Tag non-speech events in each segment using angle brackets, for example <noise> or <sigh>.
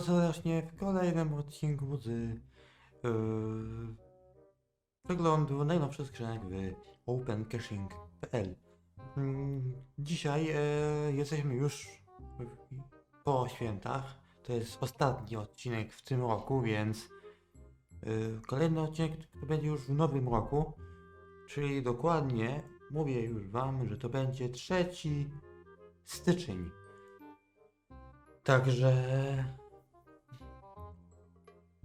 serdecznie w kolejnym odcinku z yy, wyglądu najnowszych skrzynek w opencaching.pl Mm, Dzisiaj e, jesteśmy już po świętach. To jest ostatni odcinek w tym roku, więc yy, kolejny odcinek to będzie już w nowym roku. Czyli dokładnie mówię już wam, że to będzie 3 styczeń. Także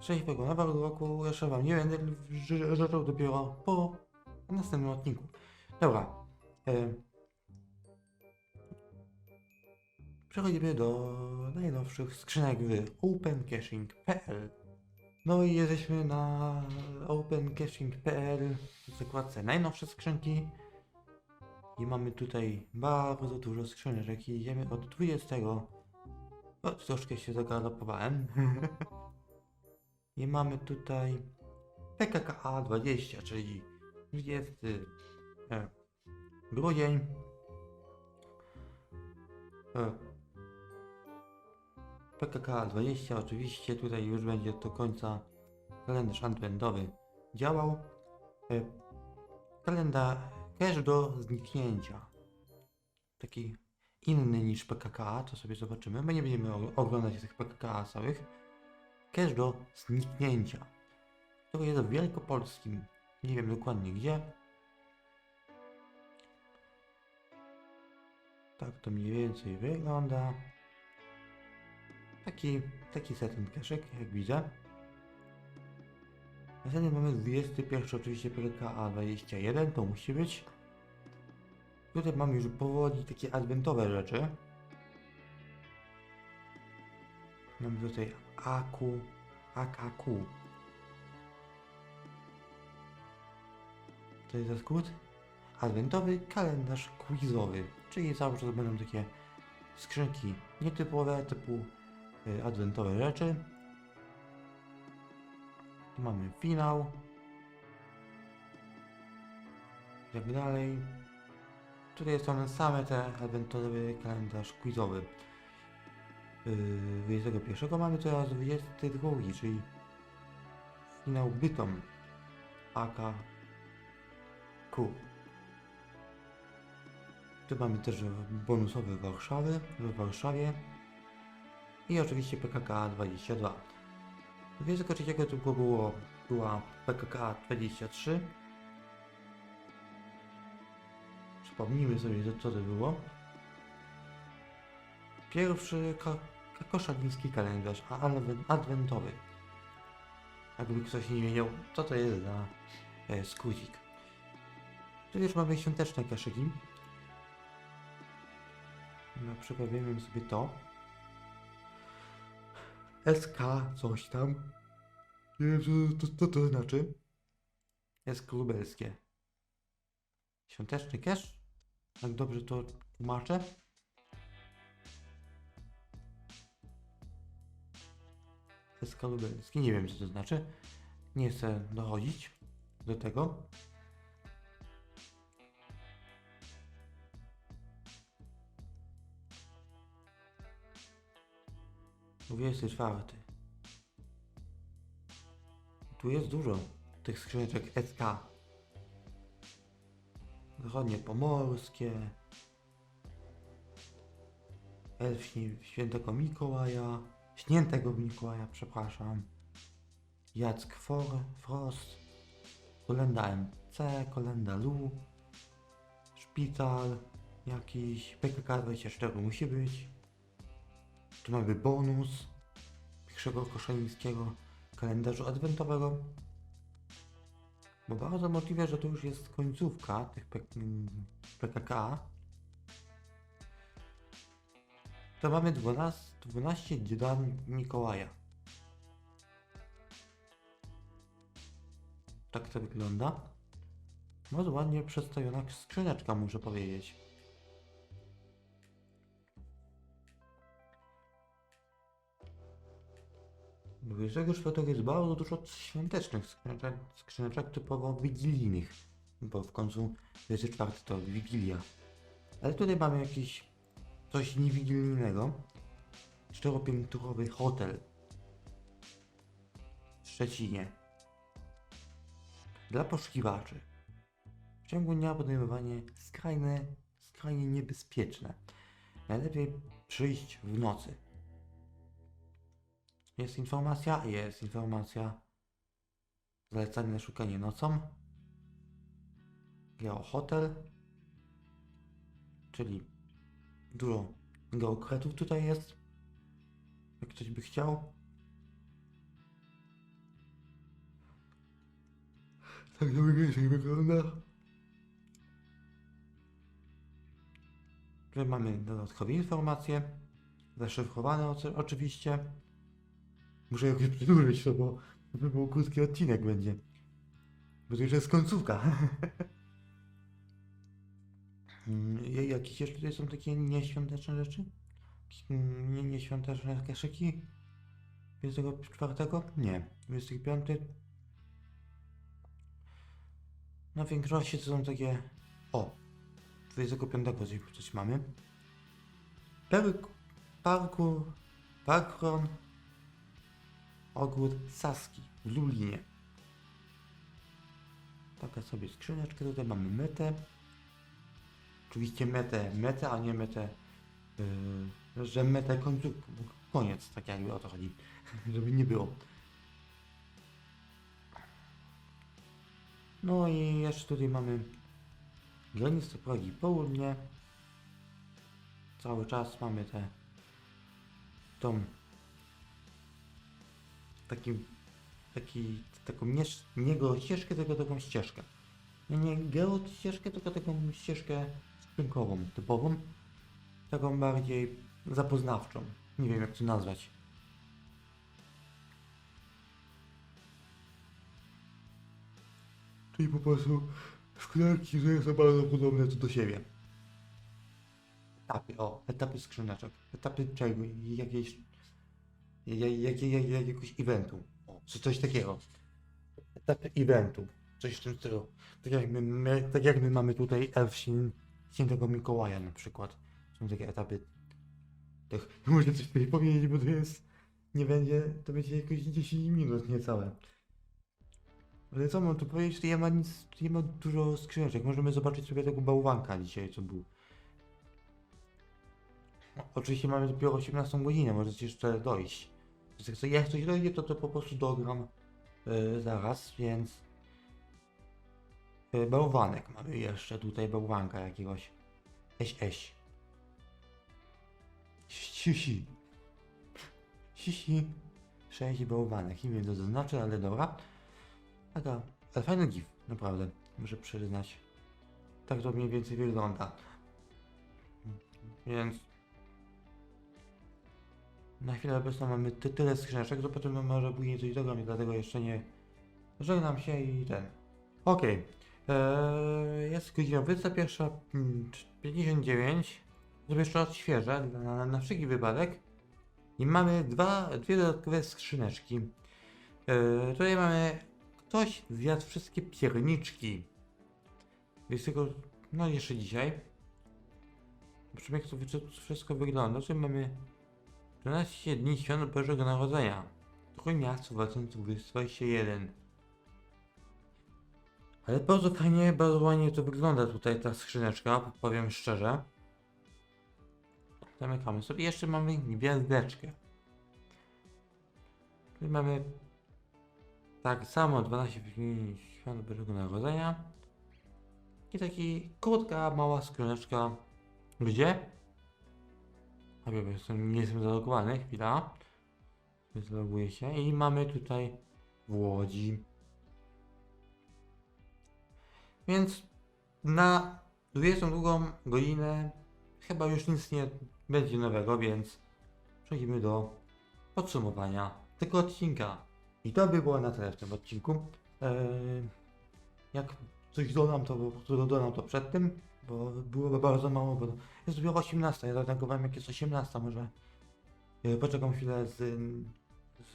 szczęśliwego nowego roku. Jeszcze wam nie będę ży- życzył dopiero po następnym odcinku. Dobra. E, przechodzimy do najnowszych skrzynek w opencaching.pl. No i jesteśmy na opencaching.pl w zakładce najnowsze skrzynki. I mamy tutaj bardzo dużo skrzyneczek i idziemy od 20. O, troszkę się zagalopowałem. I mamy tutaj PKKA 20, czyli 20 e, grudzień. E, PKK 20 oczywiście tutaj już będzie do końca kalendarz adwentowy działał. E, kalendarz do zniknięcia. Taki inny niż PKK, to sobie zobaczymy. My nie będziemy oglądać tych PKK całych. Cash do zniknięcia. To jest w Wielkopolskim. Nie wiem dokładnie gdzie. Tak to mniej więcej wygląda. Taki, taki setting kaszek, jak widzę. Następnie mamy 21 oczywiście PKA 21, to musi być. Tutaj mamy już powoli takie adwentowe rzeczy. Mamy tutaj AQ, AKQ. To jest za skrót? Adwentowy kalendarz quizowy, czyli cały czas będą takie skrzynki nietypowe, typu y, adwentowe rzeczy. Tu mamy finał. I tak dalej. Tutaj są same te adwentowy kalendarz quizowy. Yy, 21 mamy teraz 22, czyli finał Bytom. AKQ. Tu mamy też bonusowy Warszawy, w Warszawie. I oczywiście PKK 22. 23 tylko było, była PKK 23. Przypomnijmy sobie, co- to było. Pierwszy ka koszaliński kalendarz a- adwen- adwentowy. Jakby ktoś nie wiedział, co to jest za e, skrócik. Tu już mamy świąteczne kaszyki. Przykład wiem sobie to. SK coś tam. Nie wiem, co to, to, to znaczy. SK lubelskie. Świąteczny cash? Tak dobrze to tłumaczę? SK lubelskie. Nie wiem, co to znaczy. Nie chcę dochodzić do tego. Dwudziesty czwarty. Tu jest dużo tych skrzyneczek SK. Zachodnie pomorskie. Elf śni- świętego Mikołaja. Śniętego Mikołaja, przepraszam. Jack For, Frost. Kolenda MC, Kolenda Lu. Szpital. Jakiś PKK 24 musi być. Tu mamy bonus pierwszego koszalińskiego kalendarzu adwentowego. Bo bardzo możliwe, że to już jest końcówka tych PKK. To mamy 12, 12 dan Mikołaja. Tak to wygląda. Bardzo ładnie przedstawiona skrzyneczka, muszę powiedzieć. Bo Dwudziestego czwartego jest bardzo dużo świątecznych skrzyneczek, typowo wigilijnych. Bo w końcu 24 to Wigilia. Ale tutaj mamy jakiś coś niewigilijnego. Czteropiętrowy hotel. Szczecinie. Dla poszukiwaczy. W ciągu dnia podejmowanie skrajne, skrajnie niebezpieczne. Najlepiej przyjść w nocy. Jest informacja? Jest informacja. Zalecane szukanie nocą. Geo Hotel. Czyli dużo geokretów tutaj jest. Jak ktoś by chciał. Tak to mniej wygląda. Tutaj mamy dodatkowe informacje. Zaszyfrowane oczy- oczywiście. Muszę jakoś przedłużyć to, bo to by był krótki odcinek będzie. Bo to już jest końcówka. <laughs> Mm, Jakieś jeszcze tutaj są takie nieświąteczne rzeczy? Mm, Nie, nieświąteczne kaszyki? 24? Nie. 25? Na większości to są takie... O! 25 coś, coś mamy. Park, parku... Parkron... Ogród Saski w Lublinie. Taka sobie skrzyneczka, tutaj mamy metę. Oczywiście metę, metę, a nie metę, yy, że metę końcu, koniec, tak jakby o to chodzi, <laughs> żeby nie było. No i jeszcze tutaj mamy granicę Pragi Południe. Cały czas mamy te, tą, takim, taki, taką nie, nie ścieżkę, tylko taką ścieżkę. Nie, nie geot ścieżkę, tylko taką ścieżkę skrzynkową, typową. Taką bardziej zapoznawczą. Nie wiem jak to nazwać. Czyli po prostu skrzynki, są bardzo podobne co do siebie. Etapy, o, etapy skrzyneczek. Etapy czego? Jakiejś... Jak, jak, jak, jak, jakiegoś eventu. Czy coś takiego. Etapy eventu. Coś w tym stylu. Tak jak my, my, tak jak my mamy tutaj elf świę- świętego Mikołaja na przykład. Są takie etapy. Tak, <laughs> muszę coś tutaj powiedzieć, bo to jest. Nie będzie. To będzie jakoś 10 minut niecałe. Ale co mam tu powiedzieć? Tu nie ma nic. Tu nie ma dużo skrzyneczek. Możemy zobaczyć sobie tego bałwanka dzisiaj, co był. Oczywiście mamy dopiero 18 godzinę, możecie jeszcze dojść. Jak coś dojdzie, to to po prostu dogram yy, zaraz, więc. Y, Bałwanek mamy jeszcze tutaj, bałwanka jakiegoś. Eś, eś. Sisi. Sisi. Sześć bałwanek. Nie wiem co to znaczy, ale dobra. Taka, ale fajny gif, naprawdę. Muszę przyznać. Tak to mniej więcej wygląda. Więc... Na chwilę obecną mamy ty tyle skrzyneczek, no może później coś i dlatego jeszcze nie... Żegnam się i ten... Okej. Eee, jest godzina 21.59. Żeby jeszcze odświeżę na, na wszelki wypadek. I mamy dwa, dwie dodatkowe skrzyneczki. Eee, tutaj mamy ktoś zjadł wszystkie pierniczki. Jest tylko, no jeszcze dzisiaj. Zobaczymy jak to wszystko wygląda. Tutaj mamy 12 dni świąt Bożego Narodzenia. Trochę miasto 2021. Ale bardzo fajnie, bardzo ładnie to wygląda tutaj ta skrzyneczka, powiem szczerze. Zamykamy sobie. Jeszcze mamy gwiazdeczkę. Tutaj mamy tak samo 12 dni świąt Bożego Narodzenia. I taki krótka, mała skrzyneczka. Gdzie? A wiem, jestem, nie jestem zalogowany, chwila. Zaloguję się i mamy tutaj w Łodzi. Więc na 22 godzinę chyba już nic nie będzie nowego, więc przechodzimy do podsumowania tego odcinka. I to by było na tyle w tym odcinku. Eee, jak coś dodam, to po prostu dodam to przed tym, bo byłoby bardzo mało, bo jest dopiero 18, ja zareagowałem jak jest 18, może e, poczekam chwilę z,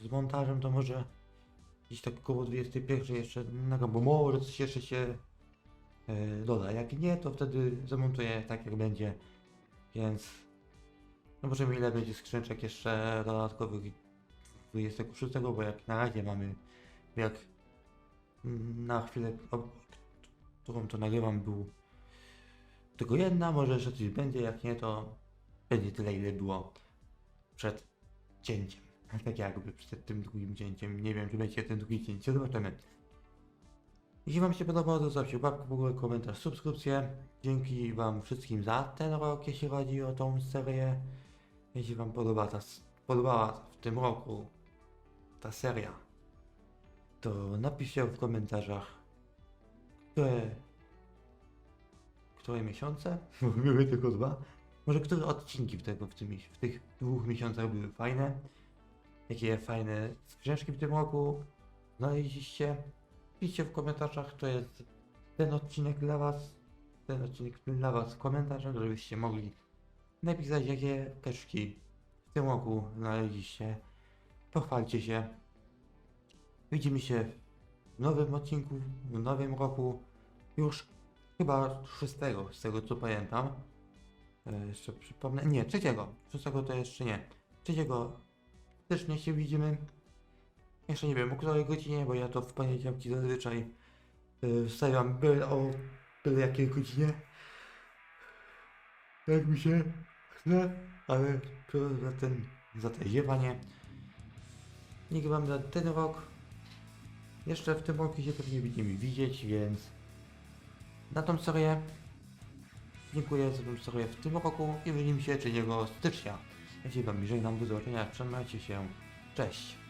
z montażem, to może gdzieś tak około 21 jeszcze nagram, bo może coś jeszcze się e, doda. Jak nie, to wtedy zamontuję tak jak będzie. Więc zobaczymy ile będzie skrzyneczek jeszcze dodatkowych 26, bo jak na razie mamy jak na chwilę, którą to nagrywam, był tylko jedna, może jeszcze coś będzie, jak nie, to będzie tyle, ile było przed cięciem. <laughs> Tak jakby przed tym drugim cięciem. Nie wiem, czy będzie ten drugi cięcie, zobaczymy. Jeśli Wam się podobało, zostawcie łapkę w ogóle, komentarz, subskrypcję. Dzięki Wam wszystkim za ten rok, jeśli chodzi o tą serię. Jeśli Wam podoba ta, podobała w tym roku ta seria, to napiszcie w komentarzach, które, które miesiące, <laughs> bo były tylko dwa, może które odcinki w, tego, w, tym, w tych dwóch miesiącach były fajne, jakie fajne książki w tym roku znaleźliście. Piszcie w komentarzach, to jest ten odcinek dla Was, ten odcinek dla Was w komentarzach, żebyście mogli napisać, jakie kaszki w tym roku znaleźliście. Pochwalcie się. Widzimy się w nowym odcinku, w nowym roku. Już chyba 6, z tego co pamiętam. E, jeszcze przypomnę. Nie, trzeciego. Szóstego to jeszcze nie. Trzeciego stycznia się widzimy. Jeszcze nie wiem o której godzinie, bo ja to w poniedziałki zazwyczaj yy, wstawiam byle o byle jakiej godzinie. Jak mi się chce, ale za ten, za te ziewanie. Niech wam za ten rok jeszcze w tym roku się pewnie będziemy widzieć, więc na tą serię dziękuję za tą serię w tym roku i widzimy się 3 stycznia. Ja się wam żegnam, do zobaczenia, trzymajcie się, cześć.